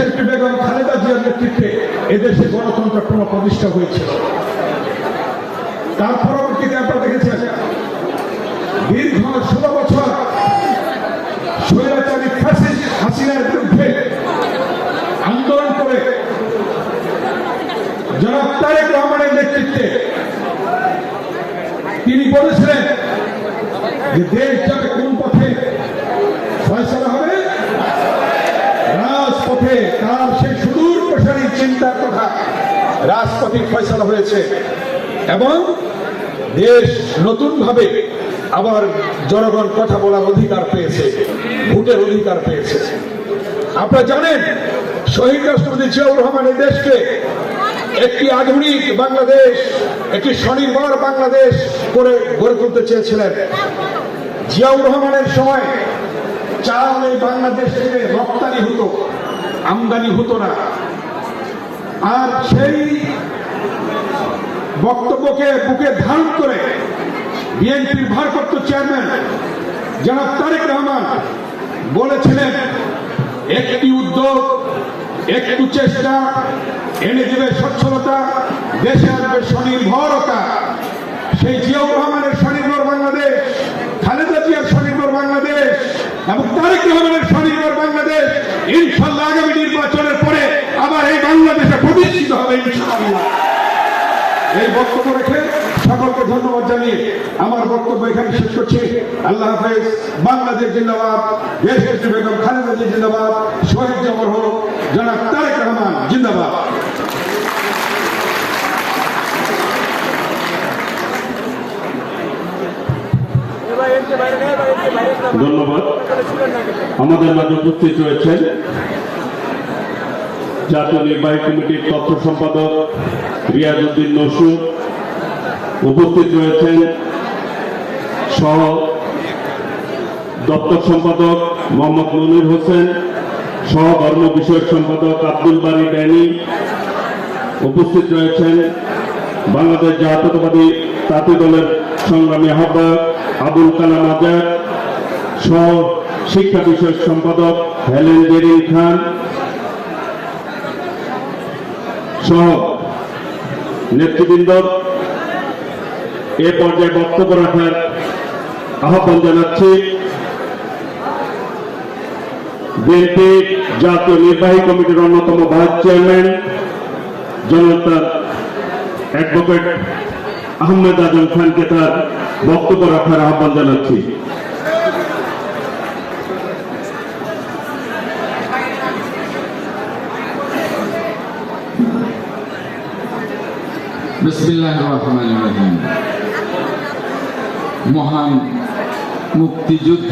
একটি বেগম খালেদা জিয়ার নেতৃত্বে এদেশে গণতন্ত্র পুনঃপ্রতিষ্ঠা হয়েছিল। তার পরবর্তীতে আপনারা দেখেছেন, দীর্ঘ ষোলো বছর স্বৈরাচারী ফ্যাসিস্ট হাসিনার বিরুদ্ধে আন্দোলন করে জনাব তারেক রহমানের নেতৃত্বে তিনি বলেছিলেন যে দেশ যাবে কোন পথে ফয়সলা হবে রাজপথে তার সেই সুদূর প্রসারী চিন্তার কথা রাজপথে ফয়সলা হয়েছে। এবং দেশ নতুনভাবে আবার জনগণ কথা বলার অধিকার পেয়েছে, ভোটের অধিকার পেয়েছে। আপনারা জানেন, শহীদ রাষ্ট্রপতি জিয়াউর রহমান দেশকে একটি আধুনিক বাংলাদেশ, একটি স্বনির্ভর বাংলাদেশ করে গড়ে তুলতে চেয়েছিলেন। জিয়াউর রহমানের সময় চাল এই বাংলাদেশ থেকে রপ্তানি হতো। আমদানি হতো না। আর সেই বক্তব্যকে বুকে ধারণ করে বিএনপির ভারপ্রাপ্ত চেয়ারম্যান জনাব তারেক রহমান বলেছিলেন, একটি উদ্যোগ, একটু চেষ্টা, এনে দেবে সচ্ছলতা দেশে আসবে স্বনির্ভরতা। সেই জিয়াউর রহমানের স্বনির্ভর বাংলাদেশ খালেদা জিয়ার স্বনির্ভর বাংলাদেশ এবং তারেক রহমানের স্বনির্ভর বাংলাদেশ ইনশাল্লাহ আগামী নির্বাচনের পরে আবার এই বাংলাদেশে প্রতিষ্ঠিত হবে এই বক্তব্য রেখে সকলকে ধন্যবাদ জানিয়ে আমার বক্তব্য এখানে শেষ করছি। আল্লাহ হাফেজ, বাংলাদেশ জিন্দাবাদ দেশ বেগম খালেদা জিন্দাবাদ, শহীদ জমর হোক, জনাব তারেক রহমান জিন্দাবাদ। ধন্যবাদ। আমাদের মাঝে উপস্থিত রয়েছেন জাতীয় নির্বাহী কমিটির তথ্য সম্পাদক রিয়াজউদ্দিন নসু উপস্থিত রয়েছেন সহ দপ্তর সম্পাদক মোহাম্মদ মনির হোসেন, সহ ধর্ম বিষয়ক সম্পাদক আব্দুল বারি ড্যানি, উপস্থিত রয়েছেন বাংলাদেশ জাতীয়তাবাদী তাঁতি দলের সংগ্রামী আহ্বায়ক আবুল কালাম আজাদ, সহ শিক্ষা বিষয়ক সম্পাদক হেলেন জেরিন খান সহ নেতৃবৃন্দ, এ পর্যায়ে বক্তব্য রাখার আহ্বান জানাচ্ছি। বিএনপি জাতীয় নির্বাহী কমিটির অন্যতম ভাইস চেয়ারম্যান জনতা অ্যাডভোকেট আহমেদ আজম খানকে তার বক্তব্য রাখার আহ্বান জানাচ্ছি। বিসমিল্লাহ মহান মুক্তিযুদ্ধের